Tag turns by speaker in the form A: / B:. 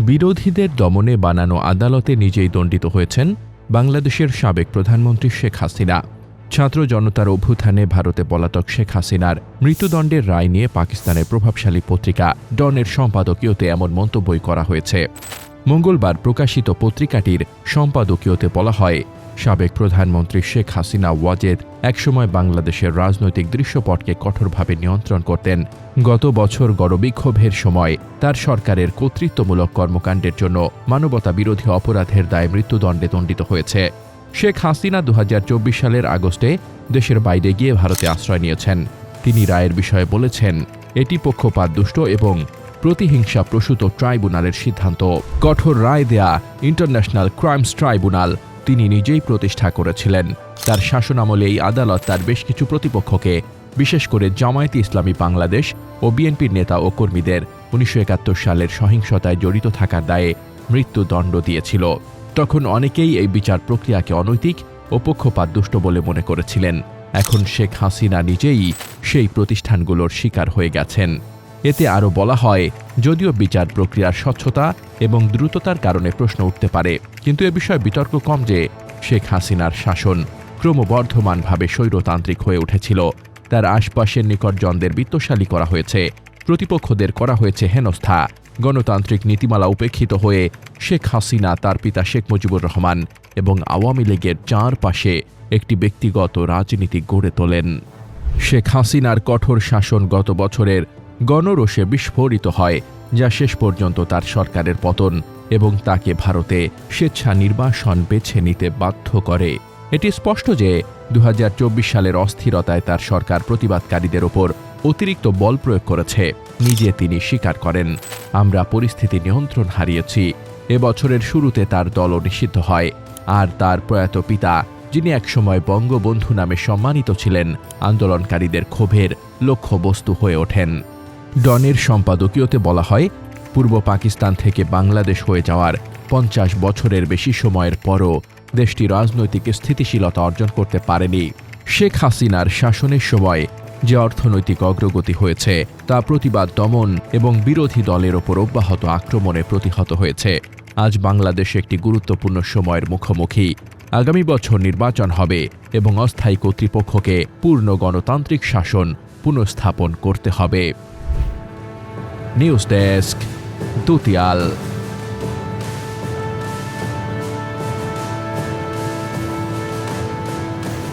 A: বিরোধীদের দমনে বানানো আদালতে নিজেই দণ্ডিত হয়েছেন বাংলাদেশের সাবেক প্রধানমন্ত্রী শেখ হাসিনা। ছাত্র জনতার অভ্যুত্থানে ভারতে পলাতক শেখ হাসিনার মৃত্যুদণ্ডের রায় নিয়ে পাকিস্তানের প্রভাবশালী পত্রিকা ডনের সম্পাদকীয়তে এমন মন্তব্যই করা হয়েছে। মঙ্গলবার প্রকাশিত পত্রিকাটির সম্পাদকীয়তে বলা হয় সাবেক প্রধানমন্ত্রী শেখ হাসিনা ওয়াজেদ একসময় বাংলাদেশের রাজনৈতিক দৃশ্যপটকে কঠোরভাবে নিয়ন্ত্রণ করতেন। গত বছর গণবিক্ষোভের সময় তার সরকারের কর্তৃত্বমূলক কর্মকাণ্ডের জন্য মানবতা বিরোধী অপরাধের দায়ে মৃত্যুদণ্ডে দণ্ডিত হয়েছে। শেখ হাসিনা দু হাজার চব্বিশ সালের আগস্টে দেশের বাইরে গিয়ে ভারতে আশ্রয় নিয়েছেন। তিনি রায়ের বিষয়ে বলেছেন, এটি পক্ষপাত দুষ্ট এবং প্রতিহিংসা প্রসূত ট্রাইব্যুনালের সিদ্ধান্ত। কঠোর রায় দেয়া ইন্টারন্যাশনাল ক্রাইমস ট্রাইব্যুনাল তিনি নিজেই প্রতিষ্ঠা করেছিলেন। তার শাসনামলে এই আদালত তার বেশ কিছু প্রতিপক্ষকে, বিশেষ করে জামায়াতে ইসলামী বাংলাদেশ ও বিএনপির নেতা ও কর্মীদের, উনিশশো একাত্তর সালের সহিংসতায় জড়িত থাকার দায়ে মৃত্যুদণ্ড দিয়েছিল। তখন অনেকেই এই বিচার প্রক্রিয়াকে অনৈতিক ও পক্ষপাত দুষ্ট বলে মনে করেছিলেন। এখন শেখ হাসিনা নিজেই সেই প্রতিষ্ঠানগুলোর শিকার হয়ে গেছেন। এতে আরও বলা হয়, যদিও বিচার প্রক্রিয়ার স্বচ্ছতা এবং দ্রুততার কারণে প্রশ্ন উঠতে পারে। কিন্তু এ বিষয়ে বিতর্ক কম যে, শেখ হাসিনার শাসন ক্রমবর্ধমানভাবে স্বৈরতান্ত্রিক হয়ে উঠেছিল। তার আশপাশের নিকটজনদের বিত্তশালী করা হয়েছে, প্রতিপক্ষদের করা হয়েছে হেনস্থা। গণতান্ত্রিক নীতিমালা উপেক্ষিত হয়ে শেখ হাসিনা তার পিতা শেখ মুজিবুর রহমান এবং আওয়ামী লীগের চারপাশে একটি ব্যক্তিগত রাজনীতি গড়ে তোলেন। শেখ হাসিনার কঠোর শাসন গত বছরের গণরোষে বিস্ফোরিত হয়, যা শেষ পর্যন্ত তার সরকারের পতন এবং তাকে ভারতে স্বেচ্ছা নির্বাসন বেছে নিতে বাধ্য করে। এটি স্পষ্ট যে দু হাজার চব্বিশ সালের অস্থিরতায় তার সরকার প্রতিবাদকারীদের ওপর অতিরিক্ত বল প্রয়োগ করেছে। নিজে তিনি স্বীকার করেন, আমরা পরিস্থিতি নিয়ন্ত্রণ হারিয়েছি। এবছরের শুরুতে তার দলও নিষিদ্ধ হয়। আর তার প্রয়াত পিতা, যিনি একসময় বঙ্গবন্ধু নামে সম্মানিত ছিলেন, আন্দোলনকারীদের ক্ষোভের লক্ষ্যবস্তু হয়ে ওঠেন। ডনের সম্পাদকীয়তে বলা হয়, পূর্ব পাকিস্তান থেকে বাংলাদেশ হয়ে যাওয়ার পঞ্চাশ বছরের বেশি সময়ের পরও দেশটি রাজনৈতিক স্থিতিশীলতা অর্জন করতে পারেনি। শেখ হাসিনার শাসনের সময় যে অর্থনৈতিক অগ্রগতি হয়েছে, তা প্রতিবাদ দমন এবং বিরোধী দলের ওপর অব্যাহত আক্রমণে প্রতিহত হয়েছে। আজ বাংলাদেশ একটি গুরুত্বপূর্ণ সময়ের মুখোমুখি। আগামী বছর নির্বাচন হবে এবং অস্থায়ী কর্তৃপক্ষকে পূর্ণ গণতান্ত্রিক শাসন পুনঃস্থাপন করতে হবে। News desk ദുതിയാൽ